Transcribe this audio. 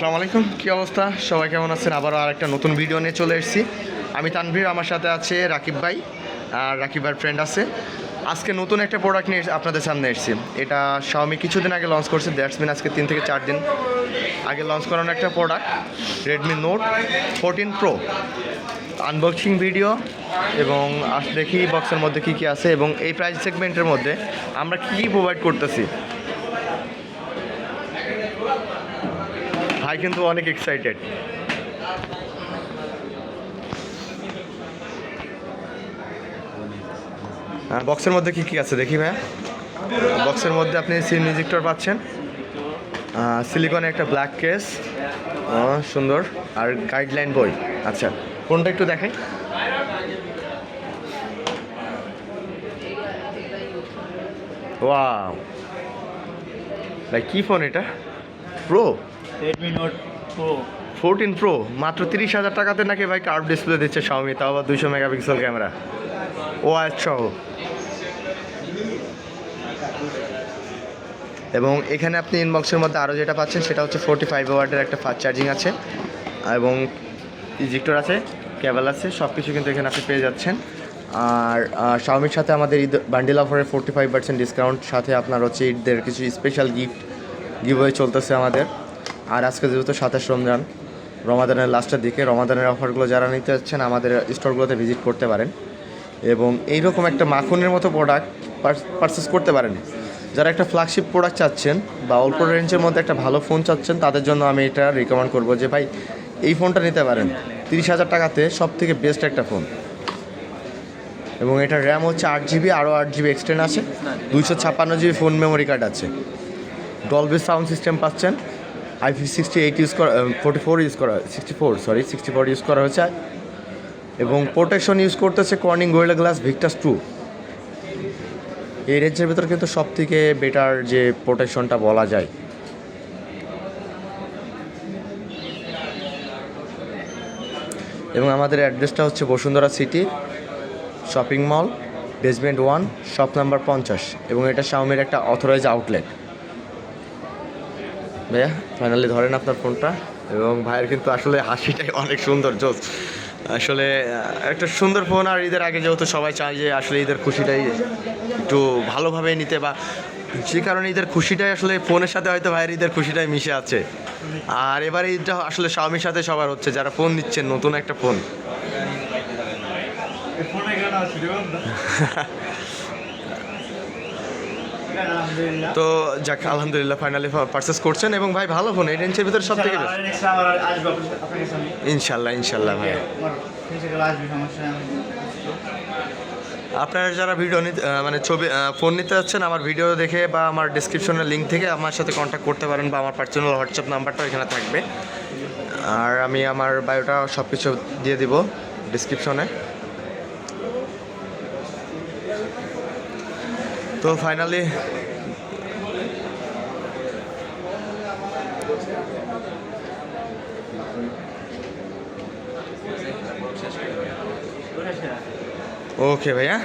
আসসালামু আলাইকুম, কী অবস্থা? সবাই কেমন আছেন? আবারও আরেকটা নতুন ভিডিও নিয়ে চলে এসেছি। আমি তানভীর, আমার সাথে আছে রাকিব ভাই, আর রাকিব ভাইয়ের ফ্রেন্ড আছে। আজকে নতুন একটা প্রোডাক্ট নিয়ে আপনাদের সামনে এসেছি। এটা শাওমি কিছুদিন আগে লঞ্চ করছে দ্যাটস মিন আজকে তিন থেকে চার দিন আগে লঞ্চ করানো একটা product Redmi Note fourteen Pro unboxing video এবং দেখি বক্সের মধ্যে কী কী আছে এবং এই প্রাইস সেগমেন্টের মধ্যে আমরা কী কী প্রোভাইড করতেছি। ভাই কিন্তু অনেক এক্সাইটেড বক্সের মধ্যে কি কি আছে দেখি ভাইয়া? বক্সের মধ্যে আপনি সিম মিউজিকটার পাচ্ছেন। সিলিকনে একটা ব্ল্যাক কেস সুন্দর। আর গাইডলাইন বই। আচ্ছা কোনটা একটু দেখাই? ওয়াও ভাই, কী ফোন এটা? Pro Redmi Note Pro fourteen Pro মাত্র তিরিশ হাজার টাকাতে নাকি ভাই কার্ভ ডিসপ্লে দিচ্ছে শাওমি তাও আবার দুইশো মেগাপিক্সেল ক্যামেরা। ও সহ। এবং এখানে আপনি ইনবক্সের মধ্যে আরও যেটা পাচ্ছেন, সেটা হচ্ছে ফোর্টি ফাইভ ওয়ার্ডের একটা ফাস্ট চার্জিং আছে। এবং ইজিক্টর আছে কেবল আছে সব কিছু কিন্তু এখানে আপনি পেয়ে যাচ্ছেন। আর শাওমির সাথে আমাদের ঈদ বান্ডিল অফারের ফোর্টি ফাইভ পার্সেন্ট ডিসকাউন্ট সাথে আপনার হচ্ছে ঈদের কিছু স্পেশাল গিফট গিভওয়ে চলতেছে আমাদের। আর আজকে যেহেতু সাতাশ রমজান, রমাদানের লাস্টের দিকে রমাদানের অফারগুলো যারা নিতে চাচ্ছেন আমাদের স্টোরগুলোতে ভিজিট করতে পারেন এবং এইরকম একটা মাখনের মতো প্রোডাক্ট পারচেস করতে পারেন। যারা একটা ফ্ল্যাগশিপ প্রোডাক্ট চাচ্ছেন বা অল্প রেঞ্জের মধ্যে একটা ভালো ফোন চাচ্ছেন, তাদের জন্য আমি এটা রিকমেন্ড করব যে, ভাই, এই ফোনটা নিতে পারেন। তিরিশ হাজার টাকাতে সব থেকে বেস্ট একটা ফোন এবং এটার র্যাম হচ্ছে আট জিবি আরও আট জিবি এক্সটেন্ড আছে। দুইশো ছাপ্পান্ন জিবি ফোন মেমোরি কার্ড আছে। ডলবি সাউন্ড সিস্টেম পাচ্ছেন। আইফি সিক্সটি এইট ইউজ করা ফোর্টি ফোর ইউজ করা sixty four sorry sixty four use করা হয়েছে এবং প্রোটেকশন ইউজ করতেছে Corning Gorilla glass Victus two এই রেঞ্জের ভিতর কিন্তু সব থেকে বেটার যে প্রোটেকশনটা বলা যায়। এবং আমাদের অ্যাড্রেসটা হচ্ছে Bashundhara City shopping mall basement one shop number পঞ্চাশ। এবং এটা শাওমির একটা অথরাইজ আউটলেট ভাইয়া ফাইনালি ধরেন আপনার ফোনটা। এবং ভাইয়ের কিন্তু আসলে হাসিটাই অনেক সুন্দর জোস। আসলে একটা সুন্দর ফোন আর ঈদের আগে যেহেতু সবাই চায় যে আসলে ঈদের খুশিটাই একটু ভালোভাবে নিতে বা যে কারণে ঈদের খুশিটাই আসলে ফোনের সাথে হয়তো ভাইয়ের ঈদের খুশিটাই মিশে আছে। আর এবারে ঈদটা আসলে স্বামীর সাথে সবার হচ্ছে যারা ফোন নিচ্ছেন নতুন একটা ফোন ফোনে কেন আছে আলহামদুলিল্লাহ তো যাক আলহামদুলিল্লাহ ফাইনালি পারচেস করছেন এবং ভাই ভালো ফোন এই রেঞ্জের ভিতরে সব থেকে ইনশাল্লাহ ইনশাল্লাহ ভাই। আপনারা যারা ভিডিও নিতে মানে ছবি ফোন নিতে যাচ্ছেন আমার ভিডিও দেখে বা আমার ডিসক্রিপশনের লিঙ্ক থেকে আমার সাথে কন্ট্যাক্ট করতে পারেন বা আমার পার্সোনাল হোয়াটসঅ্যাপ নাম্বারটাও এখানে থাকবে। আর আমি আমার বায়োটা সব কিছু দিয়ে দিব ডিসক্রিপশনে তো ফাইনালি ওকে ভাইয়া।